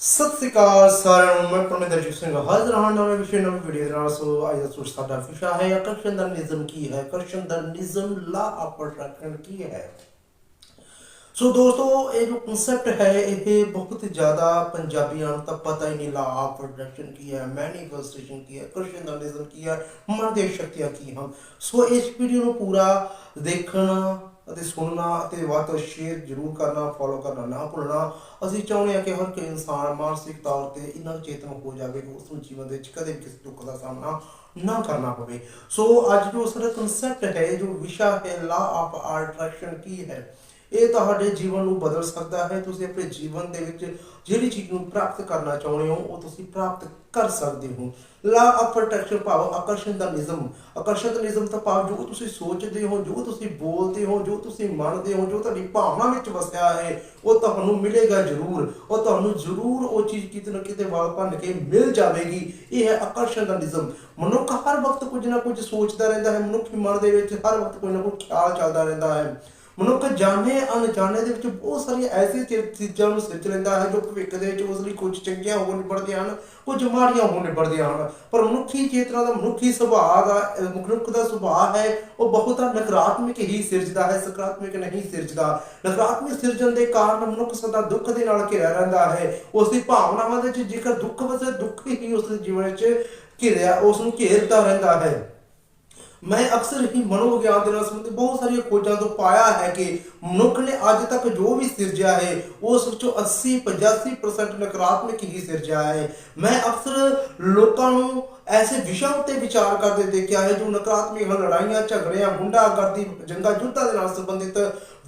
ਸਤਿ ਸ੍ਰੀ ਅਕਾਲ ਸਾਰਿਆਂ ਨੂੰ, ਮੈਂ ਪਰਮੇਂਦਰਜੀਤ ਸਿੰਘ ਹਾਜ਼ਰ ਹਾਂ ਨਵੇਂ ਵਿਸ਼ੇ ਨਵੀਂ ਵੀਡੀਓ ਨਾਲ। ਸੋ ਅੱਜ ਦਾ ਸੂਟ ਸਾਡਾ ਵਿਸ਼ਾ ਹੈ ਆਕਰਸ਼ਣ ਦਾ ਨਿਯਮ ਕੀ ਹੈ? ਆਕਰਸ਼ਣ ਦਾ ਨਿਯਮ ਲਾ ਆਫ ਕੀ ਹੈ? ਸੋ ਦੋਸਤੋ, ਇਹ ਜੋ ਕਨਸੈਪਟ ਹੈ, ਇਹ ਬਹੁਤ ਜ਼ਿਆਦਾ ਪੰਜਾਬੀਆਂ ਨੂੰ ਤਾਂ ਪਤਾ ਹੀ ਨਹੀਂ ਲਾ ਆਫ ਕੀ ਹੈ ਮੈਨੀਫੈਸਟੇਸ਼ਨ ਕੀ ਹੈ ਆਕਰਸ਼ਣ ਦਾ ਨਿਯਮ ਕੀ ਹੈ, ਮਨ ਦੇ ਸ਼ਕਤੀਆਂ ਕੀ ਹਨ। ਸੋ ਇਸ ਵੀਡੀਓ ਨੂੰ ਪੂਰਾ ਦੇਖਣਾ ਅਤੇ ਸੁਣਨਾ ਅਤੇ ਵੱਧ ਤੋਂ ਸ਼ੇਅਰ ਜ਼ਰੂਰ ਕਰਨਾ ਫੋਲੋ ਕਰਨਾ ਨਾ ਭੁੱਲਣਾ। ਅਸੀਂ ਚਾਹੁੰਦੇ ਹਾਂ ਕਿ ਹਰ ਕੋਈ ਇਨਸਾਨ ਮਾਨਸਿਕ ਤੌਰ ਤੇ ਇੰਨਾ ਚੇਤਨ ਹੋ ਜਾਵੇ ਕਿ ਉਸ ਨੂੰ ਜੀਵਨ ਦੇ ਵਿੱਚ ਕਦੇ ਵੀ ਕਿਸੇ ਦੁੱਖ ਦਾ ਸਾਹਮਣਾ ਨਾ ਕਰਨਾ ਪਵੇ। ਸੋ ਅੱਜ ਜੋ ਸਾਡਾ ਕਨਸੈਪਟ ਹੈ, ਜੋ ਵਿਸ਼ਾ ਹੈ ਲਾ ਆਫ ਅਟਰੈਕਸ਼ਨ ਕੀ ਹੈ? ਇਹ ਤੁਹਾਡੇ ਜੀਵਨ ਨੂੰ ਬਦਲ ਸਕਦਾ ਹੈ। ਤੁਸੀਂ ਆਪਣੇ ਜੀਵਨ ਦੇ ਵਿੱਚ ਜਿਹੜੀ ਚੀਜ਼ ਨੂੰ ਪ੍ਰਾਪਤ ਕਰਨਾ ਚਾਹੁੰਦੇ ਹੋ, ਉਹ ਤੁਸੀਂ ਪ੍ਰਾਪਤ ਕਰ ਸਕਦੇ ਹੋ। ਲਾ ਆਫ ਅਟਰੈਕਸ਼ਨ ਭਾਵ ਆਕਰਸ਼ਣ ਦਾ ਨਿਯਮ। ਆਕਰਸ਼ਣ ਦਾ ਨਿਯਮ ਤਾਂ ਭਾਵ ਜੋ ਤੁਸੀਂ ਸੋਚਦੇ ਹੋ, ਜੋ ਤੁਸੀਂ ਬੋਲਦੇ ਹੋ, ਜੋ ਤੁਸੀਂ ਮੰਨਦੇ ਹੋ, ਜੋ ਤੁਹਾਡੀ ਭਾਵਨਾ ਵਿੱਚ ਵਸਿਆ ਹੈ, ਉਹ ਤੁਹਾਨੂੰ ਮਿਲੇਗਾ ਜ਼ਰੂਰ। ਉਹ ਤੁਹਾਨੂੰ ਜ਼ਰੂਰ ਉਹ ਚੀਜ਼ ਕਿਤੇ ਨਾ ਕਿਤੇ ਵਾਲ ਭੰਨ ਕੇ ਮਿਲ ਜਾਵੇਗੀ। ਇਹ ਹੈ ਆਕਰਸ਼ਣ ਦਾ ਨਿਯਮ। ਮਨੁੱਖ ਹਰ ਵਕਤ ਕੁਝ ਨਾ ਕੁਝ ਸੋਚਦਾ ਰਹਿੰਦਾ ਹੈ। ਮਨੁੱਖੀ ਮਨ ਦੇ ਵਿੱਚ ਹਰ ਵਕਤ ਕੋਈ ਨਾ ਕੋਈ ਖਿਆਲ ਚੱਲਦਾ ਰਹਿੰਦਾ ਹੈ। ਮਨੁੱਖ ਜਾਣੇ, ਅਣਜਾਣੇ ਦੇ ਵਿੱਚ ਬਹੁਤ ਸਾਰੀਆਂ ਐਸੀਆਂ ਚੀਜ਼ਾਂ ਨੂੰ ਸਿਰਜ ਲੈਂਦਾ ਹੈ, ਜੋ ਭਵਿੱਖ ਦੇ ਵਿੱਚ ਉਸ ਲਈ ਕੁਝ ਚੰਗੀਆਂ ਹੋ ਨਿਬੜਦੀਆਂ ਹਨ, ਕੁਝ ਮਾੜੀਆਂ ਹੋ ਨਿਬੜਦੀਆਂ ਹਨ। ਪਰ ਮਨੁੱਖੀ ਚੇਤਨਾ ਦਾ ਮਨੁੱਖੀ ਸੁਭਾਅ ਦਾ ਮਨੁੱਖ ਦਾ ਸੁਭਾਅ ਹੈ, ਉਹ ਬਹੁਤਾ ਨਕਾਰਾਤਮਕ ਹੀ ਸਿਰਜਦਾ ਹੈ, ਸਕਾਰਾਤਮਕ ਨਹੀਂ ਸਿਰਜਦਾ। ਨਕਾਰਾਤਮਕ ਸਿਰਜਣ ਦੇ ਕਾਰਨ ਮਨੁੱਖ ਸਦਾ ਦੁੱਖ ਦੇ ਨਾਲ ਘਿਰਿਆ ਰਹਿੰਦਾ ਹੈ। ਉਸ ਦੀ ਭਾਵਨਾਵਾਂ ਦੇ ਵਿੱਚ ਜੇਕਰ ਦੁੱਖ ਵਸੇ, ਦੁੱਖ ਹੀ ਉਸ ਦੇ ਜੀਵਨ ਵਿੱਚ ਘਿਰਿਆ, ਉਸ ਨੂੰ ਘੇਰਦਾ ਰਹਿੰਦਾ ਹੈ। ਮੈਂ ਅਕਸਰ ਹੀ ਮਨੋਵਿਗਿਆਨ ਦੇ ਨਾਲ ਸੰਬੰਧਿਤ ਬਹੁਤ ਸਾਰੀਆਂ ਖੋਜਾਂ ਤੋਂ ਪਾਇਆ ਹੈ ਕਿ ਮਨੁੱਖ ਨੇ ਅੱਜ ਤੱਕ ਜੋ ਵੀ ਸਿਰਜਿਆ ਹੈ, ਉਸ ਵਿੱਚੋਂ 80 85% ਨਕਾਰਾਤਮਕ ਹੀ ਸਿਰਜਿਆ ਹੈ। ਮੈਂ ਅਕਸਰ ਲੋਕਾਂ ਨੂੰ ਐਸੇ ਵਿਸ਼ਾ ਉੱਤੇ ਵਿਚਾਰ ਕਰਦੇ ਦੇਖਿਆ ਹੈ ਜੋ ਨਕਾਰਾਤਮਕ ਲੜਾਈਆਂ, ਝਗੜਿਆਂ, ਗੁੰਡਾਗਰਦੀ, ਜੰਗਾਂ ਯੁੱਧਾਂ ਦੇ ਨਾਲ ਸੰਬੰਧਿਤ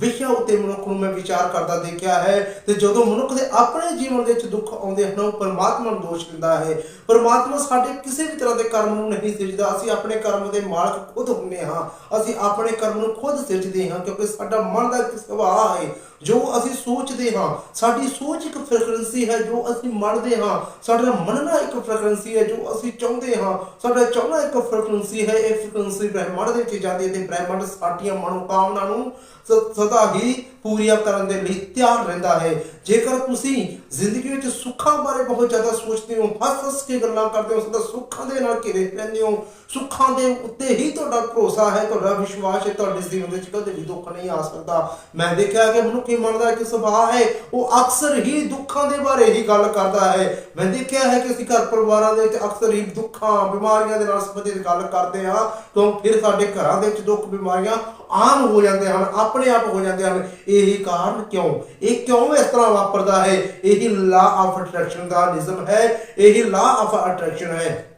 ਵਿਸ਼ਿਆਂ ਉੱਤੇ ਮਨੁੱਖ ਨੂੰ ਮੈਂ ਵਿਚਾਰ ਕਰਦਾ ਦੇਖਿਆ ਹੈ ਤੇ ਜਦੋਂ ਮਨੁੱਖ ਦੇ ਆਪਣੇ ਜੀਵਨ ਦੇ ਵਿੱਚ ਦੁੱਖ ਆਉਂਦੇ ਹਨ, ਉਹ ਪਰਮਾਤਮਾ ਨੂੰ ਦੋਸ਼ ਦਿੰਦਾ ਹੈ। ਪਰਮਾਤਮਾ ਸਾਡੇ ਕਿਸੇ ਵੀ ਤਰ੍ਹਾਂ ਦੇ ਕਰਮ ਨੂੰ ਨਹੀਂ ਸਿਰਜਦਾ। ਅਸੀਂ ਆਪਣੇ ਕਰਮ ਦੇ ਮਾਲਕ ਖੁਦ ਹੁੰਦੇ ਹਾਂ। ਅਸੀਂ ਆਪਣੇ ਕਰਮ ਨੂੰ ਖੁਦ ਸਿਰਜਦੇ ਹਾਂ ਕਿਉਂਕਿ ਸਾਡਾ ਮਨ ਦਾ ਇੱਕ ਸੁਭਾਅ ਹੈ। ਜੋ ਅਸੀਂ ਸੋਚਦੇ ਹਾਂ, ਸਾਡੀ ਸੋਚ ਇੱਕ ਫ੍ਰੀਕੁਐਂਸੀ ਹੈ ਜੋ ਅਸੀਂ ਮੰਨਦੇ ਹਾਂ। ਸਾਡਾ ਮੰਨਣਾ ਇੱਕ ਫ੍ਰੀਕੁਐਂਸੀ ਹੈ ਜੋ ਅਸੀਂ ਚਾਹੁੰਦੇ ਹਾਂ। ਸਾਡਾ ਚਾਹਣਾ ਇੱਕ ਫ੍ਰੀਕੁਐਂਸੀ ਹੈ, ਇਹ ਫ੍ਰੀਕੁਐਂਸੀ ਬ੍ਰਹਿਮੰਡ ਦੇ ਵਿੱਚ ਜਾਂਦੀ ਹੈ ਤੇ ਬ੍ਰਹਿਮੰਡ ਸਾਡੀਆਂ ਮਨੋਕਾਮਨਾ ਨੂੰ ਸਦਾ ਹੀ ਪੂਰੀਆਂ ਕਰਨ ਦੇ ਲਈ ਤਿਆਰ ਰਹਿੰਦਾ ਹੈ। ਜੇਕਰ ਤੁਸੀਂ ਜ਼ਿੰਦਗੀ ਵਿੱਚ ਸੁੱਖਾਂ ਬਾਰੇ ਬਹੁਤ ਜ਼ਿਆਦਾ ਸੋਚਦੇ ਹੋ ਹੱਸ ਹੱਸ ਕੇ ਗੱਲਾਂ ਕਰਦੇ ਹੋ, ਸਦਾ ਸੁੱਖਾਂ ਦੇ ਨਾਲ ਘਿਰੇ ਰਹਿੰਦੇ ਹੋ, ਸੁੱਖਾਂ ਦੇ ਉੱਤੇ ਹੀ ਤੁਹਾਡਾ ਭਰੋਸਾ ਹੈ, ਤੁਹਾਡਾ ਵਿਸ਼ਵਾਸ ਹੈ, ਤੁਹਾਡੇ ਜੀਵਨ ਵਿੱਚ ਕਦੇ ਵੀ ਦੁੱਖ ਨਹੀਂ ਆ ਸਕਦਾ। ਮੈਂ ਦੇਖਿਆ ਕਿ ਮਨੁੱਖੀ ਮਨ ਦਾ ਇੱਕ ਸੁਭਾਅ ਹੈ, ਉਹ ਅਕਸਰ ਹੀ ਦੁੱਖਾਂ ਦੇ ਬਾਰੇ ਹੀ ਗੱਲ ਕਰਦਾ ਹੈ। ਮੈਂ ਦੇਖਿਆ ਹੈ ਕਿ ਅਸੀਂ ਘਰ ਪਰਿਵਾਰਾਂ ਦੇ ਵਿੱਚ ਅਕਸਰ ਹੀ ਦੁੱਖਾਂ, ਬਿਮਾਰੀਆਂ ਦੇ ਨਾਲ ਸੰਬੰਧਿਤ ਗੱਲ ਕਰਦੇ ਹਾਂ ਕਿਉਂ ਫਿਰ ਸਾਡੇ ਘਰਾਂ ਦੇ ਵਿੱਚ ਦੁੱਖ, ਬਿਮਾਰੀਆਂ ਆਮ ਹੋ ਜਾਂਦੇ ਹਨ, ਆਪਣੇ ਆਪ ਹੋ ਜਾਂਦੇ ਹਨ। ਇਹੀ ਕਾਰਨ ਕਿਉਂ? ਇਹ ਕਿਉਂ ਇਸ ਤਰ੍ਹਾਂ ਵਾਪਰਦਾ ਹੈ? ਇਹੀ ਲਾ ਆਫ ਅਟਰੈਕਸ਼ਨ ਦਾ ਨਿਯਮ ਹੈ, ਇਹੀ ਲਾ ਆਫ ਅਟਰੈਕਸ਼ਨ ਹੈ।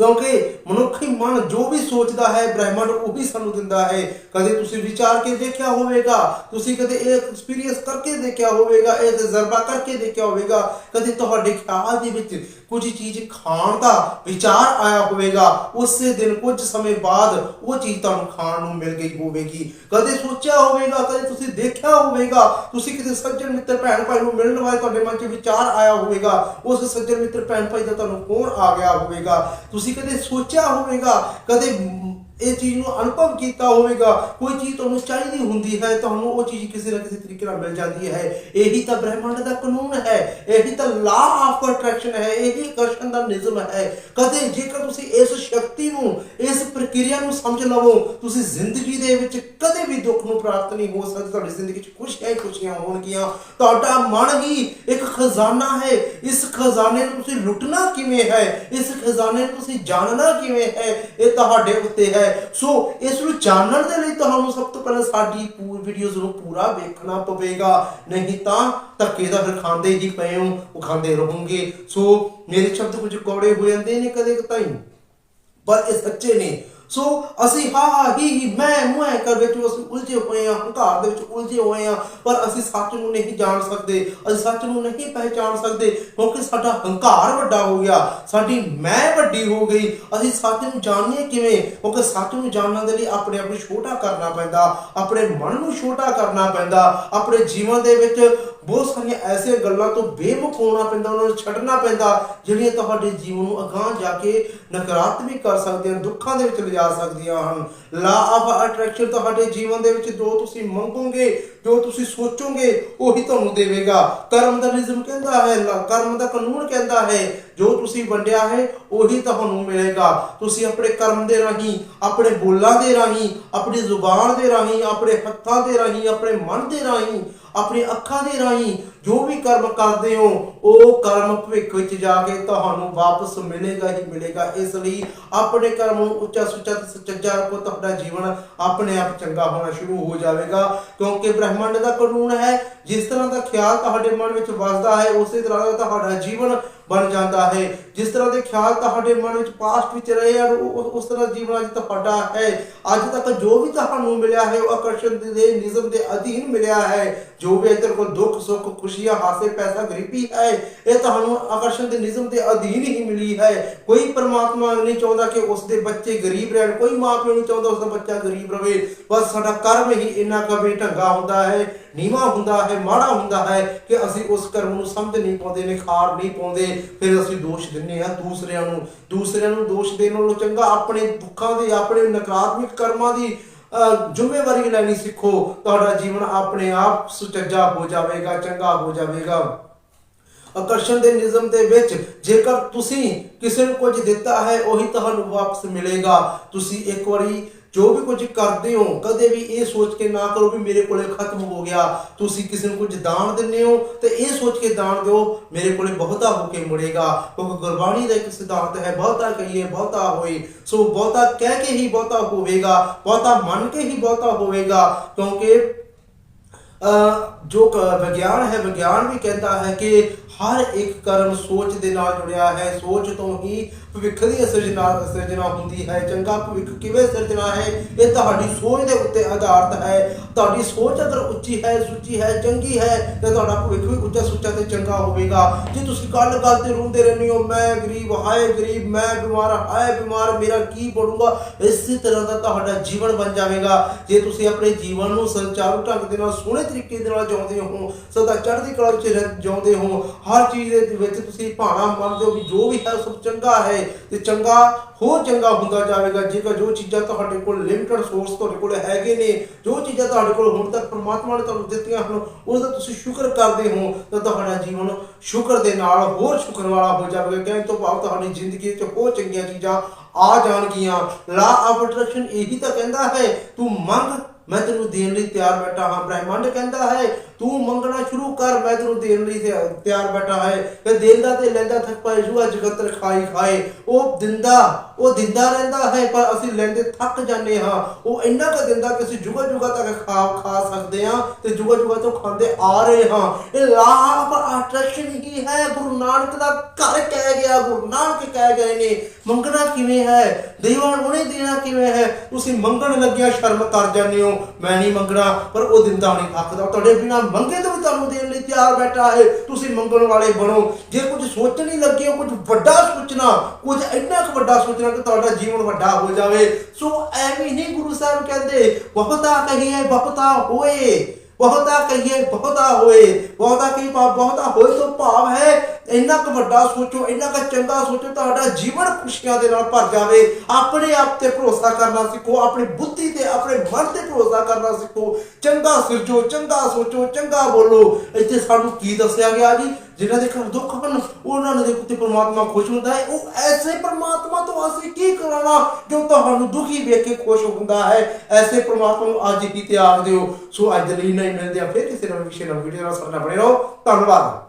ਕਿਉਂਕਿ ਮਨੁੱਖੀ ਮਨ ਜੋ ਵੀ ਸੋਚਦਾ ਹੈ, ਬ੍ਰਹਿਮੰਡ ਉਹੀ ਸਾਨੂੰ ਦਿੰਦਾ ਹੈ। ਕਦੇ ਤੁਸੀਂ ਵਿਚਾਰ ਕੇ ਦੇਖਿਆ ਹੋਵੇਗਾ, ਤੁਸੀਂ ਕਦੇ ਇਹ ਐਕਸਪੀਰੀਅੰਸ ਕਰਕੇ ਦੇਖਿਆ ਹੋਵੇਗਾ, ਇਹ ਤਜਰਬਾ ਕਰਕੇ ਦੇਖਿਆ ਹੋਵੇਗਾ, ਕਦੇ ਤੁਹਾਡੇ ਖਿਆਲ ਦੇ ਵਿੱਚ ਕੁਝ ਚੀਜ਼ ਖਾਣ ਦਾ ਵਿਚਾਰ ਆਇਆ ਹੋਵੇਗਾ, ਉਸੇ ਦਿਨ ਕੁਝ ਸਮੇਂ ਬਾਅਦ ਉਹ ਚੀਜ਼ ਤੁਹਾਨੂੰ ਖਾਣ ਨੂੰ ਮਿਲ ਗਈ ਹੋਵੇਗੀ। ਕਦੇ ਸੋਚਿਆ ਹੋਵੇਗਾ, ਕਦੇ ਤੁਸੀਂ ਦੇਖਿਆ ਹੋਵੇਗਾ, ਤੁਸੀਂ ਕਿਸੇ ਸੱਜਣ ਮਿੱਤਰ ਭੈਣ ਭਾਈ ਨੂੰ ਮਿਲਣ ਵਾਲੇ ਤੁਹਾਡੇ ਮਨ 'ਚ ਵਿਚਾਰ ਆਇਆ ਹੋਵੇਗਾ, ਉਸ ਸੱਜਣ ਮਿੱਤਰ ਭੈਣ ਭਾਈ ਦਾ ਤੁਹਾਨੂੰ ਫੋਨ ਆ ਗਿਆ ਹੋਵੇਗਾ। ਤੁਸੀਂ ਕਦੇ ਸੋਚਿਆ ਹੋਵੇਗਾ ਕਦੇ ਇਹ ਚੀਜ਼ ਨੂੰ ਅਨੁਭਵ ਕੀਤਾ ਹੋਵੇਗਾ, ਕੋਈ ਚੀਜ਼ ਤੁਹਾਨੂੰ ਚਾਹੀਦੀ ਹੁੰਦੀ ਹੈ, ਤੁਹਾਨੂੰ ਉਹ ਚੀਜ਼ ਕਿਸੇ ਨਾ ਕਿਸੇ ਤਰੀਕੇ ਨਾਲ ਮਿਲ ਜਾਂਦੀ ਹੈ। ਇਹੀ ਤਾਂ ਬ੍ਰਹਿਮੰਡ ਦਾ ਕਾਨੂੰਨ ਹੈ, ਇਹੀ ਤਾਂ ਲਾ ਆਫ ਅਟਰੈਕਸ਼ਨ ਹੈ, ਇਹੀ ਆਕਰਸ਼ਣ ਦਾ ਨਿਯਮ ਹੈ। ਕਦੇ ਜੇਕਰ ਤੁਸੀਂ ਇਸ ਸ਼ਕਤੀ ਨੂੰ, ਇਸ ਪ੍ਰਕਿਰਿਆ ਨੂੰ ਸਮਝ ਲਵੋ, ਤੁਸੀਂ ਜ਼ਿੰਦਗੀ ਦੇ ਵਿੱਚ ਕਦੇ ਵੀ ਦੁੱਖ ਨੂੰ ਪ੍ਰਾਪਤ ਨਹੀਂ ਹੋ ਸਕਦਾ, ਤੁਹਾਡੀ ਜ਼ਿੰਦਗੀ 'ਚ ਖੁਸ਼ ਹੈ ਖੁਸ਼ੀਆਂ ਹੋਣਗੀਆਂ। ਤੁਹਾਡਾ ਮਨ ਹੀ ਇੱਕ ਖਜ਼ਾਨਾ ਹੈ, ਇਸ ਖਜ਼ਾਨੇ ਨੂੰ ਤੁਸੀਂ ਲੁੱਟਣਾ ਕਿਵੇਂ ਹੈ, ਇਸ ਖਜ਼ਾਨੇ ਨੂੰ ਤੁਸੀਂ ਜਾਣਨਾ ਕਿਵੇਂ ਹੈ, ਇਹ ਤੁਹਾਡੇ ਉੱਤੇ ਹੈ। ਸੋ ਇਸ ਨੂੰ ਜਾਣਨ ਦੇ ਲਈ ਤੁਹਾਨੂੰ ਸਭ ਤੋਂ ਪਹਿਲਾਂ ਸਾਡੀ ਪੂਰੀ ਵੀਡੀਓਜ਼ ਨੂੰ ਪੂਰਾ ਵੇਖਣਾ ਪਵੇਗਾ। ਨਹੀਂ ਤਾਂ ਧੱਕੇ ਦਾ ਫਿਰ ਖਾਂਦੇ ਹੀ ਪਏ ਹੋ ਉਹ ਖਾਂਦੇ ਰਹੋਗੇ। ਸੋ ਮੇਰੇ ਸ਼ਬਦ ਕੁਝ ਕੌੜੇ ਹੋ ਜਾਂਦੇ ਨੇ ਕਦੇ ਕਤਾਈ ਪਰ ਇਹ ਸੱਚੇ ਨੇ ਸੋ ਅਸੀਂ ਹਾ ਹਾ ਹੀ ਹੀ ਮੈਂ ਮੈਂ ਕਰ ਵਿੱਚ ਅਸੀਂ ਉਲਝੇ ਹੋਏ ਆ ਹੰਕਾਰ ਦੇ ਵਿੱਚ ਉਲਝੇ ਹੋਏ ਆ ਪਰ ਅਸੀਂ ਸੱਚ ਨੂੰ ਨਹੀਂ ਜਾਣ ਸਕਦੇ, ਅਸੀਂ ਸੱਚ ਨੂੰ ਨਹੀਂ ਪਹਿਚਾਨ ਸਕਦੇ, ਕਿਉਂਕਿ ਸਾਡਾ ਹੰਕਾਰ ਵੱਡਾ ਹੋ ਗਿਆ, ਸਾਡੀ ਮੈਂ ਵੱਡੀ ਹੋ ਗਈ, ਅਸੀਂ ਸੱਚ ਨੂੰ ਜਾਣੀਏ ਕਿਵੇਂ, ਕਿਉਂਕਿ ਸੱਚ ਨੂੰ ਜਾਣਨ ਦੇ ਲਈ ਆਪਣੇ ਆਪ ਨੂੰ ਛੋਟਾ ਕਰਨਾ ਪੈਂਦਾ, ਆਪਣੇ ਮਨ ਨੂੰ ਛੋਟਾ ਕਰਨਾ ਪੈਂਦਾ, ਆਪਣੇ ਜੀਵਨ ਦੇ ਵਿੱਚ ਬਹੁਤ ਸਾਰੀਆਂ ਐਸੀਆਂ ਗੱਲਾਂ ਤੋਂ ਬੇਮੁਖ ਹੋਣਾ ਪੈਂਦਾ, ਉਹਨਾਂ ਨੂੰ ਛੱਡਣਾ ਪੈਂਦਾ, ਜਿਹੜੀਆਂ ਤੁਹਾਡੇ ਜੀਵਨ ਨੂੰ ਅਗਾਂਹ ਜਾ ਕੇ ਨਕਾਰਾਤਮਕ ਕਰ ਸਕਦੀਆਂ, ਦੁੱਖਾਂ ਦੇ ਵਿੱਚ ਲਿਜਾ ਸਕਦੀਆਂ ਹਨ। ਲਾ ਆਫ ਅਟਰੈਕਸ਼ਨ ਤੁਹਾਡੇ ਜੀਵਨ ਦੇ ਵਿੱਚ ਜੋ ਤੁਸੀਂ ਮੰਗੋਗੇ, ਜੋ ਤੁਸੀਂ ਸੋਚੋਗੇ, ਉਹੀ ਤੁਹਾਨੂੰ ਦੇਵੇਗਾ। ਕਰਮ ਦਾ ਨਿਯਮ ਕਹਿੰਦਾ ਹੈ ਕਰਮ ਦਾ ਕਾਨੂੰਨ ਕਹਿੰਦਾ ਹੈ, ਜੋ ਤੁਸੀਂ ਵੰਡਿਆ ਹੈ, ਉਹੀ ਤੁਹਾਨੂੰ ਮਿਲੇਗਾ। ਤੁਸੀਂ ਆਪਣੇ ਕਰਮ ਦੇ ਰਾਹੀਂ, ਆਪਣੇ ਬੋਲਾਂ ਦੇ ਰਾਹੀਂ, ਆਪਣੀ ਜ਼ੁਬਾਨ ਦੇ ਰਾਹੀਂ, ਆਪਣੇ ਹੱਥਾਂ ਦੇ ਰਾਹੀਂ, ਆਪਣੇ ਮਨ ਦੇ ਰਾਹੀਂ ਆਪਣੀ ਅੱਖਾਂ ਦੇ ਰਾਹੀਂ ਜੋ ਵੀ ਕਰਮ ਕਰਦੇ ਹੋ, ਉਹ ਕਰਮ ਭਵਿੱਖ ਵਿੱਚ ਜਾ ਕੇ ਤੁਹਾਨੂੰ ਵਾਪਸ ਮਿਲੇਗਾ ਹੀ ਮਿਲੇਗਾ। ਇਸ ਲਈ ਆਪਣੇ ਕਰਮ ਨੂੰ ਉੱਚਾ ਸੁੱਚਾ ਤੇ ਸੁਚੱਜਾ ਰੱਖੋ ਤੁਹਾਡਾ ਜੀਵਨ ਆਪਣੇ ਆਪ ਚੰਗਾ ਹੋਣਾ ਸ਼ੁਰੂ ਹੋ ਜਾਵੇਗਾ। ਕਿਉਂਕਿ ਬ੍ਰਹਿਮੰਡ ਦਾ ਕਾਨੂੰਨ ਹੈ, ਜਿਸ ਤਰ੍ਹਾਂ ਦਾ ਖਿਆਲ ਤੁਹਾਡੇ ਮਨ ਵਿੱਚ ਵਸਦਾ ਹੈ, ਉਸੇ ਤਰ੍ਹਾਂ ਦਾ ਤੁਹਾਡਾ ਜੀਵਨ ਬਣ ਜਾਂਦਾ ਹੈ। ਜਿਸ ਤਰ੍ਹਾਂ ਦੇ ਖਿਆਲ ਤੁਹਾਡੇ ਮਨ ਵਿੱਚ ਪਾਸਟ ਵਿੱਚ ਰਹੇ ਹਨ ਉਸ ਤਰ੍ਹਾਂ ਜੀਵਨ ਅੱਜ ਤੁਹਾਡਾ ਹੈ। ਅੱਜ ਤੱਕ ਜੋ ਵੀ ਤੁਹਾਨੂੰ ਮਿਲਿਆ ਹੈ, ਉਹ ਆਕਰਸ਼ਣ ਦੇ ਨਿਯਮ ਦੇ ਅਧੀਨ ਮਿਲਿਆ ਹੈ। ਜੋ ਵੀ ਇੱਧਰ ਕੋਲ ਦੁੱਖ, ਸੁੱਖ, ਖੁਸ਼ੀਆਂ, ਹਾਸੇ, ਪੈਸਾ, ਗਰੀਬੀ ਹੈ, ਇਹ ਤੁਹਾਨੂੰ ਆਕਰਸ਼ਣ ਦੇ ਨਿਯਮ ਦੇ ਅਧੀਨ ਹੀ ਮਿਲੀ ਹੈ। ਕੋਈ ਪਰਮਾਤਮਾ ਨਹੀਂ ਚਾਹੁੰਦਾ ਕਿ ਉਸ ਦੇ ਬੱਚੇ ਗਰੀਬ ਰਹਿਣ। ਕੋਈ ਮਾਂ ਪਿਓ ਨਹੀਂ ਚਾਹੁੰਦਾ ਉਸ ਦਾ ਬੱਚਾ ਗਰੀਬ ਰਹੇ ਬਸ ਸਾਡਾ ਕਰਮ ਹੀ ਇੰਨਾ ਕਬੀ ਢੰਗਾ ਹੁੰਦਾ ਹੈ, ਨੀਵਾ ਹੁੰਦਾ ਹੈ, ਮਾੜਾ ਹੁੰਦਾ ਹੈ ਕਿ ਅਸੀਂ ਉਸ ਕਰਮ ਨੂੰ ਸਮਝ ਨਹੀਂ ਪਾਉਂਦੇ, ਨਿਖਾਰ ਨਹੀਂ ਪਾਉਂਦੇ। ਫਿਰ ਅਸੀਂ ਦੋਸ਼ ਦਿੰਨੇ ਆ ਦੂਸਰਿਆਂ ਨੂੰ। ਦੂਸਰਿਆਂ ਨੂੰ ਦੋਸ਼ ਦੇਣ ਨਾਲੋਂ ਚੰਗਾ ਆਪਣੇ ਦੁੱਖਾਂ ਦੇ, ਆਪਣੇ ਨਕਾਰਾਤਮਕ ਕਰਮਾਂ ਦੀ ਜ਼ਿੰਮੇਵਾਰੀ ਲੈਣੀ ਸਿੱਖੋ। ਤੁਹਾਡਾ ਜੀਵਨ ਆਪਣੇ ਆਪ ਸੁਚੱਜਾ ਹੋ ਜਾਵੇਗਾ, ਚੰਗਾ ਹੋ ਜਾਵੇਗਾ। ਆਕਰਸ਼ਣ ਦੇ ਨਿਯਮ ਦੇ ਵਿੱਚ ਜੇਕਰ ਤੁਸੀਂ ਕਿਸੇ ਨੂੰ ਕੁਝ ਦਿੱਤਾ ਹੈ, ਉਹੀ ਤੁਹਾਨੂੰ ਵਾਪਸ ਮਿਲੇਗਾ। ਤੁਸੀਂ ਇੱਕ ਵਾਰੀ ਜੋ ਵੀ ਕੁਝ ਕਰਦੇ ਹੋ, ਕਦੇ ਵੀ ਇਹ ਸੋਚ ਕੇ ਨਾ ਕਰੋ ਵੀ ਮੇਰੇ ਕੋਲੇ ਖਤਮ ਹੋ ਗਿਆ, ਤੁਸੀਂ ਕਿਸੇ ਨੂੰ ਕੁਝ ਦਾਨ ਦਿੰਦੇ ਹੋ ਤੇ ਇਹ ਸੋਚ ਕੇ ਦਾਨ ਦਿਓ, ਮੇਰੇ ਕੋਲੇ ਬਹੁਤਾ ਹੋ ਕੇ ਮੁੜੇਗਾ। ਕਿਉਂਕਿ ਗੁਰਬਾਣੀ ਦਾ ਇੱਕ ਸਿਧਾਂਤ ਹੈ, ਬਹੁਤਾ ਕਹੀਏ, ਬਹੁਤਾ ਹੋਏ ਸੋ ਬਹੁਤਾ ਕਹਿ ਕੇ ਹੀ ਬਹੁਤਾ ਹੋਵੇਗਾ, ਬਹੁਤਾ ਮੰਨ ਕੇ ਹੀ ਬਹੁਤਾ ਹੋਵੇਗਾ, ਕਿਉਂਕਿ, ਅਹ ਜੋ ਵਿਗਿਆਨ ਹੈ, ਵਿਗਿਆਨ ਵੀ ਕਹਿੰਦਾ ਹੈ ਕਿ ਹਰ ਇੱਕ ਕਰਮ ਸੋਚ ਦੇ ਨਾਲ ਜੁੜਿਆ ਹੈ, ਸੋਚ ਤੋਂ ਹੀ ਭਵਿੱਖ ਦੀ ਸਿਰਜਣਾ ਸਿਰਜਣਾ ਹੁੰਦੀ ਹੈ। ਚੰਗਾ ਭਵਿੱਖ ਕਿਵੇਂ ਸਿਰਜਣਾ ਹੈ, ਇਹ ਤੁਹਾਡੀ ਸੋਚ ਦੇ ਉੱਤੇ ਆਧਾਰਿਤ ਹੈ। ਤੁਹਾਡੀ ਸੋਚ ਅਗਰ ਉੱਚੀ ਹੈ, ਸੁੱਚੀ ਹੈ, ਚੰਗੀ ਹੈ, ਤੇ ਤੁਹਾਡਾ ਭਵਿੱਖ ਵੀ ਉੱਚਾ ਸੁੱਚਾ ਤੇ ਚੰਗਾ ਹੋਵੇਗਾ। ਜੇ ਤੁਸੀਂ ਗੱਲ ਗੱਲ ਤੇ ਰੋਂਦੇ ਰਹਿੰਦੇ ਹੋ, ਮੈਂ ਗਰੀਬ, ਹਾਏ ਗਰੀਬ, ਮੈਂ ਬਿਮਾਰ, ਹਾਏ ਬਿਮਾਰ, ਮੇਰਾ ਕੀ ਬਣੂਗਾ? ਇਸੇ ਤਰ੍ਹਾਂ ਦਾ ਤੁਹਾਡਾ ਜੀਵਨ ਬਣ ਜਾਵੇਗਾ। ਜੇ ਤੁਸੀਂ ਆਪਣੇ ਜੀਵਨ ਨੂੰ ਸੰਚਾਰੂ ਢੰਗ ਦੇ ਨਾਲ, ਸੋਹਣੇ ਤਰੀਕੇ ਦੇ ਨਾਲ ਜਿਉਂਦੇ ਹੋ, ਸਦਾ ਚੜ੍ਹਦੀ ਕਲਾ ਵਿੱਚ ਰਹਿ- ਜਿਉਂਦੇ ਹੋ ਹਰ ਚੀਜ਼ ਦੇ ਵਿੱਚ ਤੁਸੀਂ ਭਾਣਾ ਮੰਨਦੇ ਹੋ ਵੀ ਜੋ ਵੀ ਹੈ ਸਭ ਚੰਗਾ ਹੈ ਤੇ ਚੰਗਾ, ਹੋਰ ਚੰਗਾ ਹੁੰਦਾ ਜਾਵੇਗਾ, ਜੇਕਰ ਜੋ ਚੀਜ਼ਾਂ ਤੁਹਾਡੇ ਕੋਲ ਲਿਮਟਿਡ ਸੋਰਸ ਤੁਹਾਡੇ ਕੋਲ ਹੈਗੇ ਨੇ, ਜੋ ਚੀਜ਼ਾਂ ਤੁਹਾਡੇ ਕੋਲ ਹੁਣ ਤੱਕ ਪ੍ਰਮਾਤਮਾ ਨੇ ਤੁਹਾਨੂੰ ਦਿੱਤੀਆਂ ਹਨ ਉਸ ਦਾ ਤੁਸੀਂ ਸ਼ੁਕਰ ਕਰਦੇ ਹੋ, ਤਾਂ ਤੁਹਾਡਾ ਜੀਵਨ ਸ਼ੁਕਰ ਦੇ ਨਾਲ ਹੋਰ ਸ਼ੁਕਰ ਵਾਲਾ ਹੋ ਜਾਵੇਗਾ। ਕਹਿਣ ਤੋਂ ਭਾਵ ਤੁਹਾਡੀ ਜ਼ਿੰਦਗੀ 'ਚ ਹੋਰ ਚੰਗੀਆਂ ਚੀਜ਼ਾਂ ਆ ਜਾਣਗੀਆਂ। ਲਾ ਆਫ ਅਟਰੈਕਸ਼ਨ ਇਹੀ ਤਾਂ ਕਹਿੰਦਾ ਹੈ, ਤੂੰ ਮੰਗ, ਮੈਂ ਤੈਨੂੰ ਦੇਣ ਲਈ ਤਿਆਰ ਬੈਠਾ ਹਾਂ। ਬ੍ਰਹਿਮੰਡ ਕਹਿੰਦਾ ਹੈ ਤੂੰ ਮੰਗਣਾ ਸ਼ੁਰੂ ਕਰ, ਮੈਂ ਤੈਨੂੰ ਦੇਣ ਲਈ ਤਿਆਰ ਬੈਠਾ ਹੈ। ਤੇ ਦਿੰਦਾ ਤੇ ਲੈਂਦਾ ਥੱਕ ਪਾਏ ਜੂਆ ਜਗਤ ਰਖਾਈ ਖਾਏ। ਉਹ ਦਿੰਦਾ ਉਹ ਦਿੰਦਾ ਰਹਿੰਦਾ ਹੈ, ਪਰ ਅਸੀਂ ਲੈਂਦੇ ਥੱਕ ਜਾਂਦੇ ਹਾਂ। ਉਹ ਇੰਨਾ ਕੁ ਦਿੰਦਾ ਕਿ ਅਸੀਂ ਜੁਗਾ ਜੁਗਾ ਤੱਕ ਖਾ ਖਾ ਸਕਦੇ ਹਾਂ ਤੇ ਜੁਗਾ ਜੁਗਾ ਤੋਂ ਖਾਂਦੇ ਆ ਰਹੇ ਹਾਂ। ਇਹ ਲਾਭ ਅਟਰੈਕਸ਼ਨ ਹੀ ਹੈ? ਗੁਰੂ ਨਾਨਕ ਦਾ ਘਰ ਕਹਿ ਗਿਆ, ਗੁਰੂ ਨਾਨਕ ਕਹਿ ਗਏ ਨੇ। ਮੰਗਣਾ ਕਿਵੇਂ ਹੈ? ਦੇਵਾਂ ਉਹਨੇ ਦੇਣਾ ਕਿਵੇਂ ਹੈ? ਤੁਸੀਂ ਮੰਗਣ ਲੱਗਿਆ ਸ਼ਰਮ ਕਰ ਜਾਂਦੇ ਹੋ। ਮੈਂ ਨਹੀਂ ਮੰਗਣਾ, ਪਰ ਉਹ ਦਿੰਦਾ ਨਹੀਂ ਥੱਕਦਾ। ਤੁਹਾਡੇ ਬਿਨਾ ਮੰਗੇ ਤੋਂ ਵੀ ਤੁਹਾਨੂੰ ਦੇਣ ਲਈ ਤਿਆਰ ਬੈਠਾ ਹੈ, ਤੁਸੀਂ ਮੰਗਣ ਵਾਲੇ ਬਣੋ। ਜੇ ਕੁਝ ਸੋਚਣ ਹੀ ਲੱਗੇ ਹੋ, ਕੁਝ ਵੱਡਾ ਸੋਚਣਾ, ਕੁਝ ਇੰਨਾ ਕੁ ਵੱਡਾ ਸੋਚਣਾ ਕਿ ਤੁਹਾਡਾ ਜੀਵਨ ਵੱਡਾ ਹੋ ਜਾਵੇ। ਸੋ ਐਵੇਂ ਹੀ ਗੁਰੂ ਸਾਹਿਬ ਕਹਿੰਦੇ, ਬਹੁਤਾ ਕਹੀਏ, ਬਹੁਤਾ ਹੋਏ। ਬਹੁਤਾ ਕਹੀਏ, ਬਹੁਤਾ ਹੋਏ, ਬਹੁਤਾ ਕੀ ਭਾਵ ਬਹੁਤਾ ਹੋਏ ਤੋਂ ਭਾਵ ਹੈ, ਇੰਨਾ ਕੁ ਵੱਡਾ ਸੋਚੋ, ਇੰਨਾ ਕੁ ਚੰਗਾ ਸੋਚੋ, ਤੁਹਾਡਾ ਜੀਵਨ ਖੁਸ਼ੀਆਂ ਦੇ ਨਾਲ ਭਰ ਜਾਵੇ। ਆਪਣੇ ਆਪ ਤੇ ਭਰੋਸਾ ਕਰਨਾ ਸਿੱਖੋ, ਆਪਣੀ ਬੁੱਧੀ ਤੇ, ਆਪਣੇ ਮਨ ਤੇ ਭਰੋਸਾ ਕਰਨਾ ਸਿੱਖੋ। ਚੰਗਾ ਸਿਰਜੋ, ਚੰਗਾ ਸੋਚੋ, ਚੰਗਾ ਬੋਲੋ। ਇੱਥੇ ਸਾਨੂੰ ਕੀ ਦੱਸਿਆ ਗਿਆ ਜੀ? ਜਿਨ੍ਹਾਂ ਦੇ ਘਰ ਦੁੱਖ ਹਨ ਉਹਨਾਂ ਦੇ ਉੱਤੇ ਪ੍ਰਮਾਤਮਾ ਖੁਸ਼ ਹੁੰਦਾ ਹੈ। ਉਹ ਐਸੇ ਪ੍ਰਮਾਤਮਾ ਤੋਂ ਅਸੀਂ ਕੀ ਕਰਾਉਣਾ ਜੋ ਤੁਹਾਨੂੰ ਦੁਖੀ ਵੇਖ ਕੇ ਖੁਸ਼ ਹੁੰਦਾ ਹੈ? ਐਸੇ ਪ੍ਰਮਾਤਮਾ ਨੂੰ ਅੱਜ ਹੀ ਤਿਆਗ ਦਿਓ। ਸੋ ਅੱਜ ਲਈ ਨਹੀਂ ਮਿਲਦੇ ਆ। ਫਿਰ ਕਿਸੇ ਨਵੇਂ ਵਿਸ਼ੇ ਨਾਲ, ਵੀਡੀਓ ਨਾਲ ਸਾਡੇ ਬਣੇ ਰਹੋ। ਧੰਨਵਾਦ।